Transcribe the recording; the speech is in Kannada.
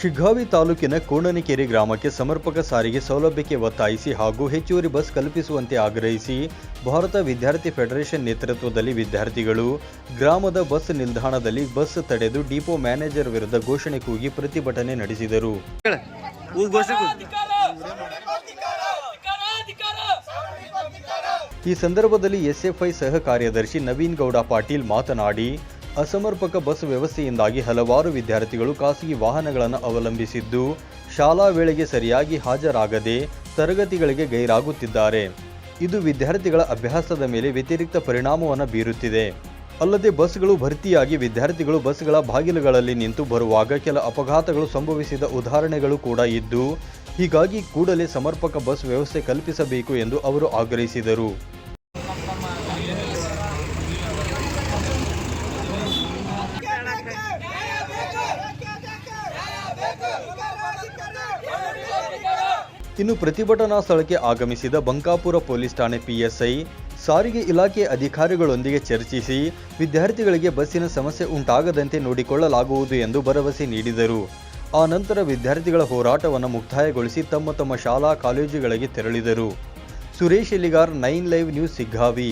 ಶಿಗ್ಗಾವಿ ತಾಲೂಕಿನ ಕೋಣನಕೆರೆ ಗ್ರಾಮಕ್ಕೆ ಸಮರ್ಪಕ ಸಾರಿಗೆ ಸೌಲಭ್ಯಕ್ಕೆ ಒತ್ತಾಯಿಸಿ ಹಾಗೂ ಹೆಚ್ಚುವರಿ ಬಸ್ ಕಲ್ಪಿಸುವಂತೆ ಆಗ್ರಹಿಸಿ ಭಾರತ ವಿದ್ಯಾರ್ಥಿ ಫೆಡರೇಷನ್ ನೇತೃತ್ವದಲ್ಲಿ ವಿದ್ಯಾರ್ಥಿಗಳು ಗ್ರಾಮದ ಬಸ್ ನಿಲ್ದಾಣದಲ್ಲಿ ಬಸ್ ತಡೆದು ಡಿಪೋ ಮ್ಯಾನೇಜರ್ ವಿರುದ್ಧ ಘೋಷಣೆ ಕೂಗಿ ಪ್ರತಿಭಟನೆ ನಡೆಸಿದರು. ಈ ಸಂದರ್ಭದಲ್ಲಿ ಎಸ್ಎಫ್ಐ ಸಹ ಕಾರ್ಯದರ್ಶಿ ನವೀನ್ ಗೌಡ ಪಾಟೀಲ್ ಮಾತನಾಡಿ ಅಸಮರ್ಪಕ ಬಸ್ ವ್ಯವಸ್ಥೆಯಿಂದಾಗಿ ಹಲವಾರು ವಿದ್ಯಾರ್ಥಿಗಳು ಖಾಸಗಿ ವಾಹನಗಳನ್ನು ಅವಲಂಬಿಸಿದ್ದು, ಶಾಲಾ ವೇಳೆಗೆ ಸರಿಯಾಗಿ ಹಾಜರಾಗದೆ ತರಗತಿಗಳಿಗೆ ಗೈರಾಗುತ್ತಿದ್ದಾರೆ. ಇದು ವಿದ್ಯಾರ್ಥಿಗಳ ಅಭ್ಯಾಸದ ಮೇಲೆ ವ್ಯತಿರಿಕ್ತ ಪರಿಣಾಮವನ್ನು ಬೀರುತ್ತಿದೆ. ಅಲ್ಲದೆ ಬಸ್ಗಳು ಭರ್ತಿಯಾಗಿ ವಿದ್ಯಾರ್ಥಿಗಳು ಬಸ್ಗಳ ಬಾಗಿಲುಗಳಲ್ಲಿ ನಿಂತು ಬರುವಾಗ ಕೆಲ ಅಪಘಾತಗಳು ಸಂಭವಿಸಿದ ಉದಾಹರಣೆಗಳು ಕೂಡ ಇದ್ದು, ಹೀಗಾಗಿ ಕೂಡಲೇ ಸಮರ್ಪಕ ಬಸ್ ವ್ಯವಸ್ಥೆ ಕಲ್ಪಿಸಬೇಕು ಎಂದು ಅವರು ಆಗ್ರಹಿಸಿದರು. ಇನ್ನು ಪ್ರತಿಭಟನಾ ಸ್ಥಳಕ್ಕೆ ಆಗಮಿಸಿದ ಬಂಕಾಪುರ ಪೊಲೀಸ್ ಠಾಣೆ ಪಿಎಸ್ಐ ಸಾರಿಗೆ ಇಲಾಖೆ ಅಧಿಕಾರಿಗಳೊಂದಿಗೆ ಚರ್ಚಿಸಿ ವಿದ್ಯಾರ್ಥಿಗಳಿಗೆ ಬಸ್ಸಿನ ಸಮಸ್ಯೆ ಉಂಟಾಗದಂತೆ ನೋಡಿಕೊಳ್ಳಲಾಗುವುದು ಎಂದು ಭರವಸೆ ನೀಡಿದರು. ಆ ನಂತರ ವಿದ್ಯಾರ್ಥಿಗಳ ಹೋರಾಟವನ್ನು ಮುಕ್ತಾಯಗೊಳಿಸಿ ತಮ್ಮ ತಮ್ಮ ಶಾಲಾ, ಕಾಲೇಜುಗಳಿಗೆ ತೆರಳಿದರು. Suresh Eligar nine live news, Siggavi.